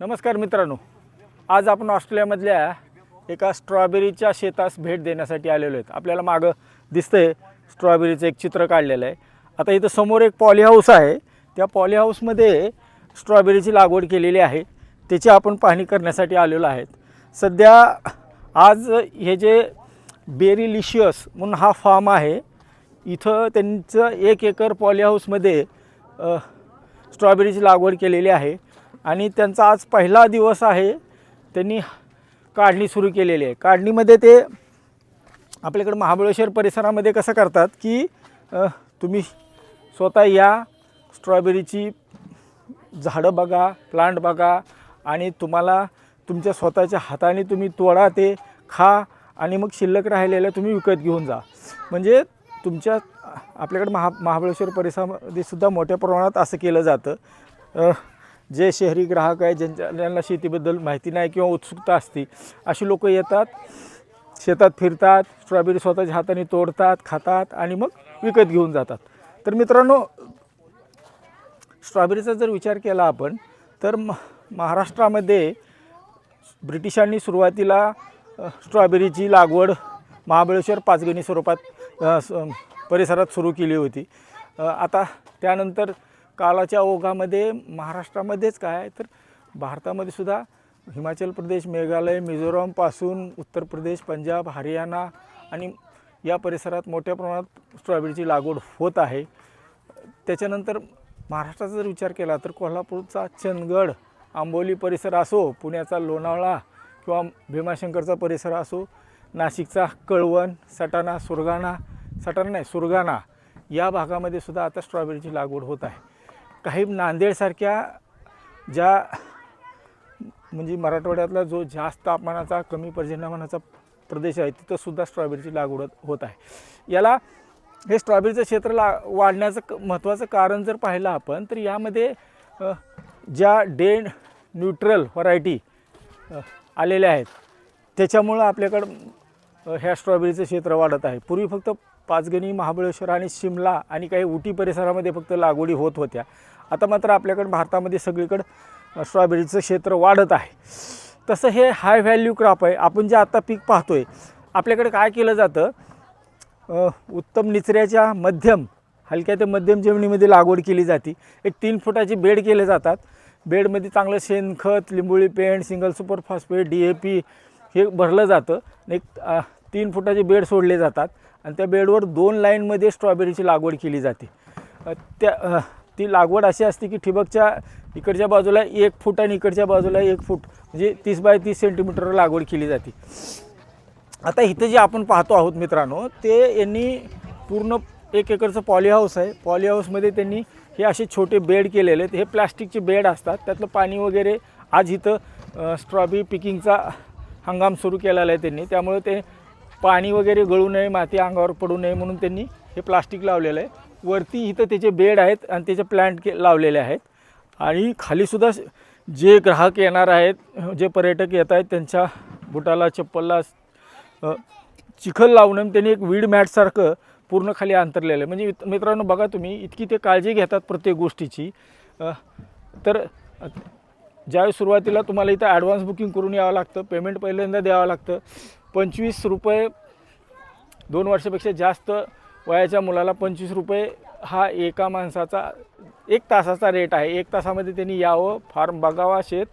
नमस्कार मित्रांनो. आज आपण ऑस्ट्रेलियामधल्या एका स्ट्रॉबेरीच्या शेतास भेट देण्यासाठी आलेलो आहेत. आपल्याला मागं दिसतंय स्ट्रॉबेरीचं एक चित्र काढलेलं आहे. आता इथं समोर एक पॉली हाऊस आहे. त्या पॉली हाऊसमध्ये स्ट्रॉबेरीची लागवड केलेली आहे. त्याची आपण पाहणी करण्यासाठी आलेलो आहेत. सध्या आज हे जे बेरिलिशियस म्हणून हा फार्म आहे इथं त्यांचं एक एकर पॉली हाऊसमध्ये स्ट्रॉबेरीची लागवड केलेली आहे. आणि त्यांचा आज पहिला दिवस आहे त्यांनी काढणी सुरू केलेली आहे. काढणीमध्ये ते आपल्याकडे महाबळेश्वर परिसरामध्ये कसं करतात की तुम्ही स्वतः या स्ट्रॉबेरीची झाडं बघा प्लांट बघा आणि तुम्हाला तुमच्या स्वतःच्या हाताने तुम्ही तोडा ते खा आणि मग शिल्लक राहिलेल्या तुम्ही विकत घेऊन जा. म्हणजे तुमच्या आपल्याकडे महा महाबळेश्वर परिसरामध्ये सुद्धा मोठ्या प्रमाणात असं केलं जातं. जे शहरी ग्राहक आहे ज्यांच्या ज्यांना शेतीबद्दल माहिती नाही किंवा उत्सुकता असते अशी लोक येतात शेतात फिरतात स्ट्रॉबेरी स्वतःच्या हाताने तोडतात खातात आणि मग विकत घेऊन जातात. तर मित्रांनो स्ट्रॉबेरीचा जर विचार केला आपण तर म महाराष्ट्रामध्ये ब्रिटिशांनी सुरुवातीला स्ट्रॉबेरीची लागवड महाबळेश्वर पाचगणी स्वरूपात परिसरात सुरू केली होती. आता त्यानंतर कालाच्या ओघामध्ये महाराष्ट्रामध्येच काय तर भारतामध्ये सुद्धा हिमाचल प्रदेश मेघालय मिझोरामपासून उत्तर प्रदेश पंजाब हरियाणा आणि या परिसरात मोठ्या प्रमाणात स्ट्रॉबेरीची लागवड होत आहे. त्याच्यानंतर महाराष्ट्राचा जर विचार केला तर कोल्हापूरचा चंदगड आंबोली परिसर असो पुण्याचा लोणावळा किंवा भीमाशंकरचा परिसर असो नाशिकचा कळवण सटाणा सुरगाणा सटाणा नाही सुरगाणा या भागामध्ये सुद्धा आता स्ट्रॉबेरीची लागवड होत आहे. काही नांदेडसारख्या ज्या म्हणजे मराठवाड्यातला जो जास्त तापमानाचा कमी पर्जन्यमानाचा प्रदेश आहे तिथंसुद्धा स्ट्रॉबेरीची लागवड होत आहे. याला हे स्ट्रॉबेरीचं क्षेत्र ला वाढण्याचं क महत्त्वाचं कारण जर पाहिलं आपण तर यामध्ये ज्या डे न्यूट्रल व्हरायटी आलेल्या आहेत त्याच्यामुळं आपल्याकडं ह्या स्ट्रॉबेरीचं क्षेत्र वाढत आहे. पूर्वी फक्त पाचगणी महाबळेश्वर आणि शिमला आणि काही उटी परिसरामध्ये फक्त लागवडी होत होत्या. आता मात्र आपल्याकडं भारतामध्ये सगळीकडं स्ट्रॉबेरीचं क्षेत्र वाढत आहे. तसं हे हाय व्हॅल्यू क्रॉप आहे. आपण जे आता पीक पाहतो आहे आपल्याकडे काय केलं जातं? उत्तम निचऱ्याच्या मध्यम हलक्या ते मध्यम जमिनीमध्ये लागवड केली जाते. एक तीन फुटाची बेड केले जातात. बेडमध्ये चांगलं शेणखत लिंबोळी paint single super phosphate D A P हे भरलं जातं. एक तीन फुटाचे बेड सोडले जातात. आणि त्या बेडवर दोन लाईनमध्ये स्ट्रॉबेरीची लागवड केली जाते. त्या ती लागवड अशी असते की ठिबकच्या इकडच्या बाजूला एक फूट आणि इकडच्या बाजूला एक फूट म्हणजे तीस बाय तीस सेंटीमीटरवर लागवड केली जाते. आता इथं जे आपण पाहतो आहोत मित्रांनो ते यांनी पूर्ण एक एकरचं पॉलीहाऊस आहे. पॉली हाऊसमध्ये त्यांनी हे असे छोटे बेड केलेले आहेत. हे प्लास्टिकचे बेड असतात. त्यातलं पाणी वगैरे आज इथं स्ट्रॉबेरी पिकिंगचा हंगाम सुरू केलेला आहे त्यांनी. त्यामुळे ते पाणी वगैरे गळू नये माती अंगावर पडू नये म्हणून त्यांनी हे प्लास्टिक लावलेलं आहे. वरती इथं त्याचे बेड आहेत आणि त्याचे प्लांट के लावलेले आहेत. आणि खालीसुद्धा जे ग्राहक येणार आहेत जे पर्यटक येत आहेत त्यांच्या बुटाला चप्पलला चिखल लावून त्यांनी एक वीड मॅटसारखं पूर्ण खाली अंतरलेलं आहे. म्हणजे मित्रांनो बघा तुम्ही इतकी ते काळजी घेतात प्रत्येक गोष्टीची. तर ज्यावेळी सुरुवातीला तुम्हाला इथं ॲडव्हान्स बुकिंग करून यावं लागतं पेमेंट पहिल्यांदा द्यावं लागतं. पंचवीस रुपये दोन वर्षापेक्षा जास्त वयाच्या मुलाला पंचवीस रुपये हा एका माणसाचा एक तासाचा रेट आहे. एक तासामध्ये त्यांनी यावं फार्म बघावा शेत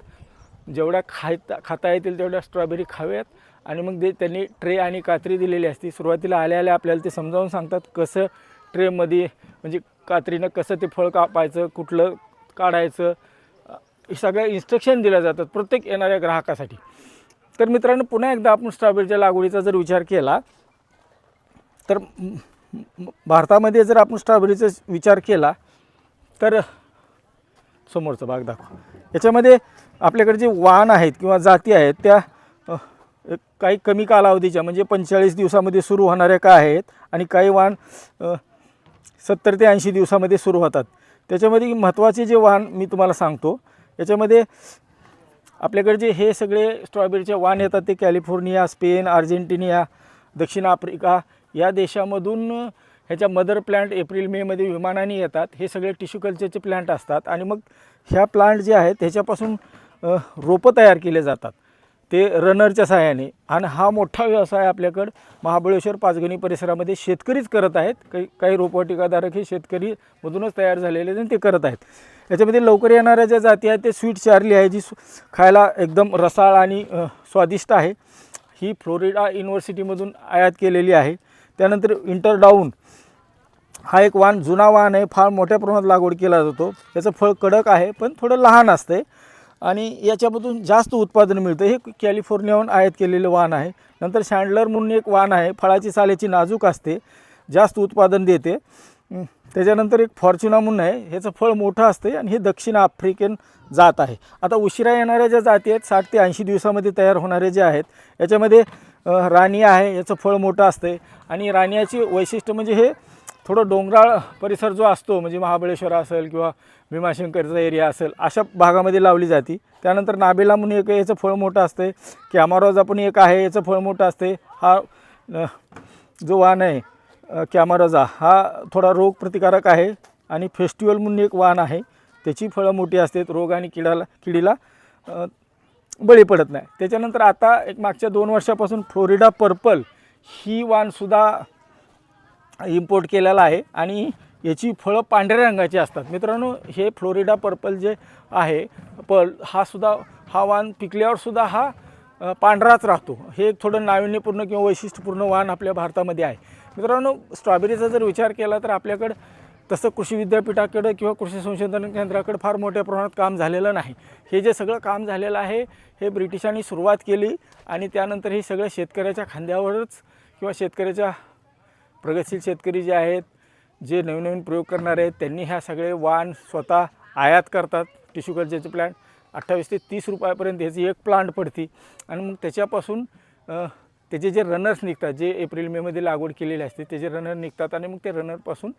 जेवढ्या खायता खाता येतील तेवढ्या स्ट्रॉबेरी खाव्यात. आणि मग ते त्यांनी ट्रे आणि कात्री दिलेली असते. सुरुवातीला आल्या आल्या आपल्याला ते समजावून सांगतात कसं ट्रेमध्ये म्हणजे कात्रीनं कसं ते फळ कापायचं कुठलं काढायचं. हे सगळ्या इन्स्ट्रक्शन दिल्या जातात प्रत्येक येणाऱ्या ग्राहकासाठी. तर मित्रांनो पुन्हा एकदा आपण स्ट्रॉबेरीच्या लागवडीचा जर विचार केला तर भारतामध्ये जर आपण स्ट्रॉबेरीचा विचार केला तर समोरचा भाग दाखव. याच्यामध्ये आपल्याकडे जे वाहन आहेत किंवा जाती आहेत त्या काही कमी कालावधीच्या म्हणजे पंचेचाळीस दिवसामध्ये सुरू होणाऱ्या काय आहेत आणि काही वाहन सत्तर ते ऐंशी दिवसामध्ये सुरू होतात. त्याच्यामध्ये महत्त्वाचे जे वाहन मी तुम्हाला सांगतो याच्यामध्ये आपल्याकडे जे हे सगळे स्ट्रॉबेरीचे वाण येतात ते कॅलिफोर्निया स्पेन अर्जेंटिनिया दक्षिण आफ्रिका या देशामधून ह्याच्या मदर प्लांट एप्रिल मेमध्ये विमानाने येतात. हे सगळे टिश्यू कल्चरचे प्लांट असतात. आणि मग ह्या प्लांट जे आहेत ह्याच्यापासून रोपं तयार केले जातात. ते रनरच्या सहाय्याने. आणि हा मोठा व्यवसाय आपल्याकडं महाबळेश्वर पाचगणी परिसरामध्ये शेतकरीच करत आहेत. काही काही रोपवाटिकाधारक हे शेतकरीमधूनच तयार झालेले आहेत आणि ते करत आहेत. याच्यामध्ये लवकर येणाऱ्या ज्या जाती आहेत ते स्वीट चार्ली आहे जी खायला एकदम रसाळ आणि स्वादिष्ट आहे. ही फ्लोरिडा युनिव्हर्सिटीमधून आयात केलेली आहे. त्यानंतर इंटरडाऊन हा एक वाण जुना वाण आहे. फार मोठ्या प्रमाणात लागवड केला जातो. याचं फळ कडक आहे पण थोडं लहान असते. आणि याच्यामधून जास्त उत्पादन मिळतं. हे कॅलिफोर्नियाहून आयात केलेलं वाण आहे. नंतर सँडलर म्हणून एक वाण आहे. फळाची सालेची नाजूक असते. जास्त उत्पादन देते. त्याच्यानंतर एक फॉर्च्युना म्हणून आहे. ह्याचं फळ मोठं असते आणि हे दक्षिण आफ्रिकन जात आहे. आता उशिरा येणाऱ्या ज्या जाती आहेत साठ ते ऐंशी दिवसामध्ये तयार होणारे जे आहेत याच्यामध्ये राणी आहे. याचं फळ मोठं असते आणि राणियाची वैशिष्ट्य म्हणजे हे थोडं डोंगराळ परिसर जो असतो म्हणजे महाबळेश्वर असेल किंवा भीमाशंकरचा एरिया असेल अशा भागामध्ये लावली जाते. त्यानंतर नाबेला म्हणून एक याचं फळ मोठं असते कॅमारोजा पण एक आहे. याचं फळ मोठं असते हा जो वाण आहे कॅमराजा हा थोडा रोगप्रतिकारक आहे आणि फेस्टिवल म्हणून एक वाण आहे. त्याची फळं मोठी असतात रोग आणि किडाला किडीला बळी पडत नाही. त्याच्यानंतर आता एक मागच्या दोन वर्षापासून फ्लोरिडा पर्पल ही वाणसुद्धा इम्पोर्ट केलेला आहे आणि याची फळं पांढऱ्या रंगाची असतात. मित्रांनो हे फ्लोरिडा पर्पल जे आहे पल हा सुद्धा हा वाण पिकल्यावरसुद्धा हा पांढराच राहतो. हे एक थोडं नाविन्यपूर्ण किंवा वैशिष्ट्यपूर्ण वाण आपल्या भारतामध्ये आहे. मित्रांनो स्ट्रॉबेरीचा जर विचार केला तर आपल्याकडं तसं कृषी विद्यापीठाकडं किंवा कृषी संशोधन केंद्राकडं फार मोठ्या प्रमाणात काम झालेलं नाही. हे जे सगळं काम झालेलं आहे हे ब्रिटिशांनी सुरुवात केली आणि त्यानंतर हे सगळं शेतकऱ्याच्या खांद्यावरच किंवा शेतकऱ्याच्या प्रगतशील शेतकरी जे आहेत जे नवीन नवीन प्रयोग करणारे आहेत त्यांनी ह्या सगळे वाण स्वतः आयात करतात. टिश्यू कल्चरचे प्लांट अठ्ठावीस ते तीस रुपयापर्यंत ह्याची एक प्लांट पडती. आणि मग त्याच्यापासून त्याचे जे रनर्स निघतात जे एप्रिल मेमध्ये लागवड केलेले असते त्याचे रनर निघतात आणि मग ते रनरपासून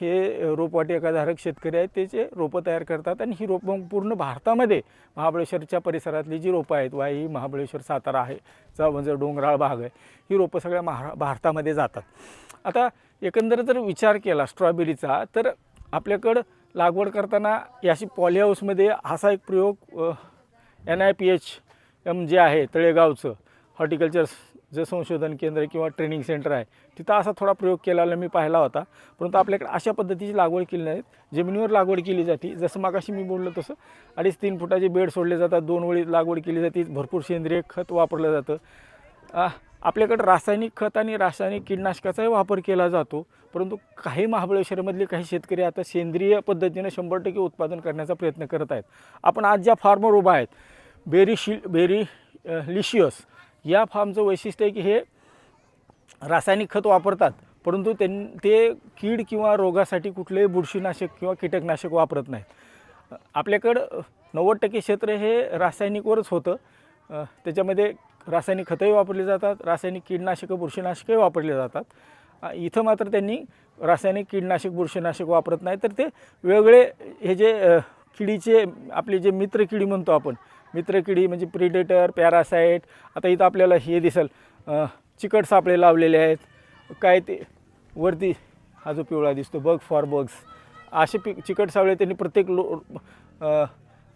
हे रोपवाटिकाधारक शेतकरी आहेत त्याचे रोपं तयार करतात आणि ही रोपं पूर्ण भारतामध्ये महाबळेश्वरच्या परिसरातली जी रोपं आहेत वाई महाबळेश्वर सातारा आहे चा म्हणजे डोंगराळ भाग आहे ही रोपं सगळ्या महा भारतामध्ये जातात. आता एकंदर जर विचार केला स्ट्रॉबेरीचा तर आपल्याकडं लागवड करताना याशी पॉलीहाऊसमध्ये असा एक प्रयोग N I P H M जे आहे तळेगावचं हॉर्टिकल्चर जे संशोधन केंद्र किंवा ट्रेनिंग सेंटर आहे तिथं असा थोडा प्रयोग केलेला मी पाहिला होता. परंतु आपल्याकडे अशा पद्धतीची लागवड केली नाही. जमिनीवर लागवड केली जाते. जसं मागाशी मी बोललो तसं अडीच तीन फुटाचे बेड सोडले जातात. दोन वेळी लागवड केली जाते. भरपूर सेंद्रिय खत वापरलं जातं. आपल्याकडे आपल्याकडं रासायनिक खत आणि रासायनिक कीटकनाशकाचाही वापर केला जातो. परंतु काही महाबळेश्वरमधले काही शेतकरी आता सेंद्रिय पद्धतीने शंभर टक्के उत्पादन करण्याचा प्रयत्न करत आहेत. आपण आज ज्या फार्मर उभा आहेत बेरी शि बेरी लिशियस या फार्मचं वैशिष्ट्य आहे की हे रासायनिक खत वापरतात परंतु त्यां ते कीड किंवा रोगासाठी कुठलेही बुरशीनाशक किंवा कीटकनाशक वापरत नाहीत. आपल्याकडं नव्वद टक्के क्षेत्र हे रासायनिकवरच होतं. त्याच्यामध्ये रासायनिक खतंही वापरली जातात रासायनिक कीडनाशकं बुरशीनाशकही वापरले जातात. इथं मात्र त्यांनी रासायनिक कीडनाशक बुरशीनाशक वापरत नाही. तर ते वेगळे हे जे किडीचे आपले जे मित्र किडी म्हणतो आपण मित्रकिडी म्हणजे प्रिडेटर पॅरासाईट आता इथं आपल्याला हे दिसेल. चिकट सापळे लावलेले आहेत. काय ते वरती हा जो पिवळा दिसतो बग फॉर बग्स असे पि चिकट सावळे त्यांनी प्रत्येक लो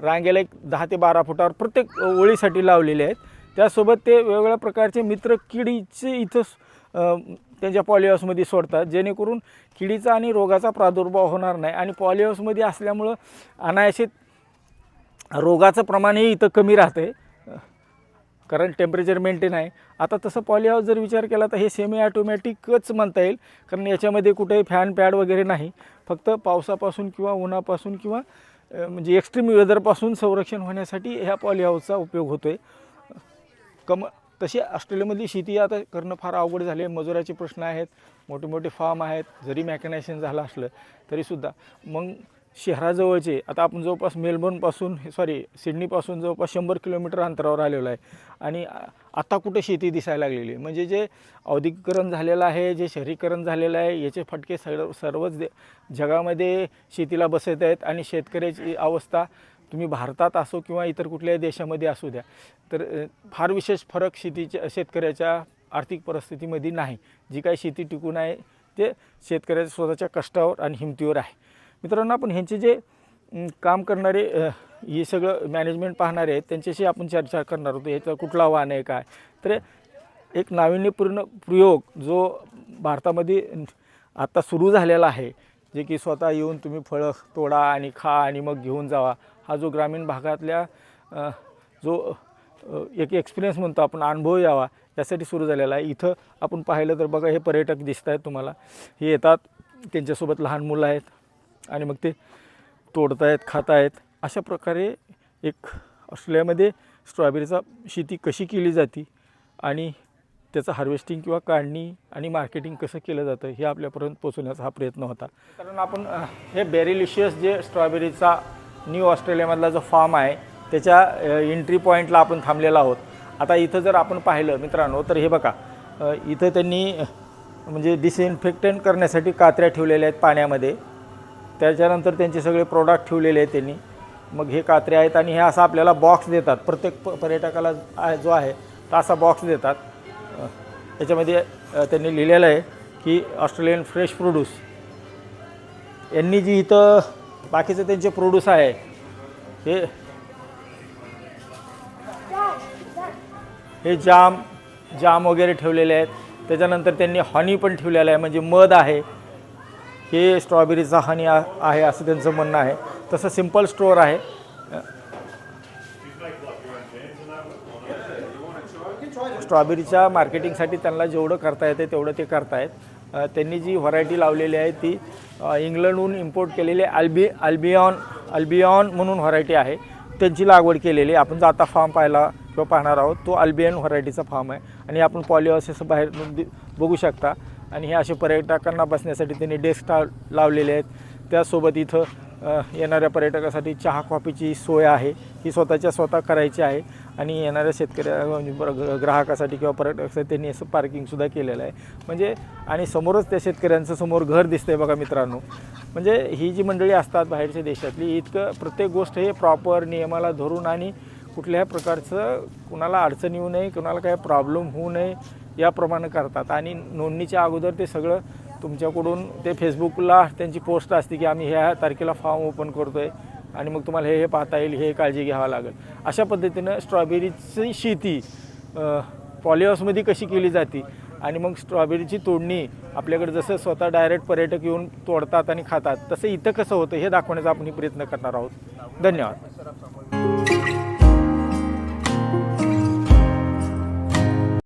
रांगेला एक दहा ते बारा फुटावर प्रत्येक ओळीसाठी लावलेले आहेत. त्यासोबत ते वेगवेगळ्या प्रकारचे मित्र किडीचे इथं त्यांच्या पॉलिहाऊसमध्ये सोडतात. जेणेकरून किडीचा आणि रोगाचा प्रादुर्भाव होणार नाही. आणि पॉलिहाऊसमध्ये असल्यामुळं अनायाशित रोगाचं प्रमाणही इथं कमी राहते कारण टेम्परेचर मेंटेन आहे. आता तसं पॉलीहाऊस जर विचार केला तर हे सेमी ॲटोमॅटिकच म्हणता येईल. कारण याच्यामध्ये कुठेही फॅन पॅड वगैरे नाही. फक्त पावसापासून किंवा उन्हापासून किंवा म्हणजे एक्स्ट्रीम वेदरपासून संरक्षण होण्यासाठी ह्या पॉलीहाऊसचा उपयोग होतो आहे कम तशी ऑस्ट्रेलियामधली शेती आता करणं फार अवघड झाले मजुराचे प्रश्न आहेत मोठे मोठे फार्म आहेत. जरी मॅकनायझेशन झालं असलं तरीसुद्धा मग शहराजवळचे आता आपण जवळपास मेलबर्नपासून सॉरी सिडनीपासून जवळपास शंभर किलोमीटर अंतरावर आलेलो आहे. आणि आता कुठे शेती दिसायला लागलेली आहे? म्हणजे जे औद्योगिकरण झालेलं आहे जे शहरीकरण झालेलं आहे याचे फटके सर्व सर्वच जगामध्ये शेतीला बसत आहेत आणि शेतकऱ्याची अवस्था तुम्ही भारतात असो किंवा इतर कुठल्याही देशामध्ये असू द्या तर फार विशेष फरक शेतीच्या शेतकऱ्याच्या आर्थिक परिस्थितीमध्ये नाही. जी काही शेती टिकून आहे ते शेतकऱ्याच्या स्वतःच्या कष्टावर आणि हिमतीवर आहे. मित्रांनो आपण ह्यांचे जे काम करणारे हे सगळं मॅनेजमेंट पाहणारे आहेत त्यांच्याशी आपण चर्चा करणार होतो ह्याचं कुठला वाहन आहे काय? तर एक नाविन्यपूर्ण प्रयोग जो भारतामध्ये आता सुरू झालेला आहे जे की स्वतः येऊन तुम्ही फळं तोडा आणि खा आणि मग घेऊन जावा हा जो ग्रामीण भागातल्या जो एक एक्सपिरियन्स म्हणतो आपण अनुभव यावा यासाठी सुरू झालेला आहे. इथं आपण पाहिलं तर बघा हे पर्यटक दिसत आहेत तुम्हाला. हे येतात त्यांच्यासोबत लहान मुलं आहेत. आणि मग ते तोडतायत खातायत अशा प्रकारे एक ऑस्ट्रेलियामध्ये स्ट्रॉबेरीचा शेती कशी केली जाते आणि त्याचं हार्वेस्टिंग किंवा काढणी आणि मार्केटिंग कसं केलं जातं हे आपल्यापर्यंत पोचवण्याचा हा प्रयत्न होता. कारण आपण हे बेरिलिशियस जे स्ट्रॉबेरीचा न्यू ऑस्ट्रेलियामधला जो फार्म आहे त्याच्या एंट्री पॉईंटला आपण थांबलेलो आहोत. आता इथं जर आपण पाहिलं मित्रांनो तर हे बघा इथं त्यांनी म्हणजे डिसइन्फेक्टंट करण्यासाठी कात्र्या ठेवलेल्या आहेत पाण्यामध्ये. त्याच्यानंतर त्यांचे सगळे प्रोडक्ट ठेवलेले आहेत त्यांनी. मग हे कात्रे आहेत आणि हे असं आपल्याला बॉक्स देतात. प्रत्येक प पर्यटकाला आहे- जो आहे तो असा बॉक्स देतात. त्याच्यामध्ये याच्यामध्ये त्यांनी लिहिलेलं आहे की ऑस्ट्रेलियन फ्रेश प्रोड्यूस यांनी जी इथं बाकीचं त्यांचे प्रोड्यूस आहे हे हे जाम जाम वगैरे ठेवलेले आहेत. त्याच्यानंतर त्यांनी हनी पण ठेवलेलं आहे. म्हणजे मध आहे. हे स्ट्रॉबेरीचा हनी आहे असं त्यांचं म्हणणं आहे. तसं सिंपल स्टोअर आहे. स्ट्रॉबेरीच्या मार्केटिंगसाठी त्यांना जेवढं करता येते तेवढं ते करतायत त्यांनी जी व्हरायटी लावलेली आहे ती इंग्लंडहून इम्पोर्ट केलेली अल्बी अल्बियॉन अल्बियॉन म्हणून व्हरायटी आहे. त्यांची लागवड केलेली. आहे. आपण जो आता फार्म पाहिला किंवा पाहणार आहोत तो अल्बियन व्हरायटीचा फार्म आहे. आणि आपण पॉलिओसेस बाहेर बघू शकता. आणि हे असे पर्यटकांना बसण्यासाठी त्यांनी डेस्क लावलेले आहेत. त्यासोबत इथं येणाऱ्या पर्यटकासाठी चहा कॉफीची सोय आहे. ही स्वतःच्या स्वतः करायची आहे. आणि येणाऱ्या शेतकऱ्या म्हणजे ग्राहकासाठी किंवा पर्यटकासाठी त्यांनी असं पार्किंगसुद्धा केलेलं आहे. म्हणजे आणि समोरच त्या शेतकऱ्यांचं समोर घर दिसतंय बघा मित्रांनो. म्हणजे ही जी मंडळी असतात बाहेरच्या देशातली इतकं प्रत्येक गोष्ट हे प्रॉपर नियमाला धरून आणि कुठल्याही प्रकारचं कुणाला अडचण येऊ नये कुणाला काही प्रॉब्लेम होऊ नये याप्रमाणे करतात. आणि नोंदणीच्या अगोदर ते सगळं तुमच्याकडून ते फेसबुकला त्यांची पोस्ट असते की आम्ही ह्या तारखेला फॉर्म ओपन करतो आहे आणि मग तुम्हाला हे हे पाहता येईल हे काळजी घ्यावं लागेल. अशा पद्धतीनं स्ट्रॉबेरीची शेती पॉलिहाऊसमध्ये कशी केली जाते आणि मग स्ट्रॉबेरीची तोडणी आपल्याकडे जसं स्वतः डायरेक्ट पर्यटक येऊन तोडतात आणि खातात तसं इथं कसं होतं हे दाखवण्याचा आपण प्रयत्न करणार आहोत. धन्यवाद.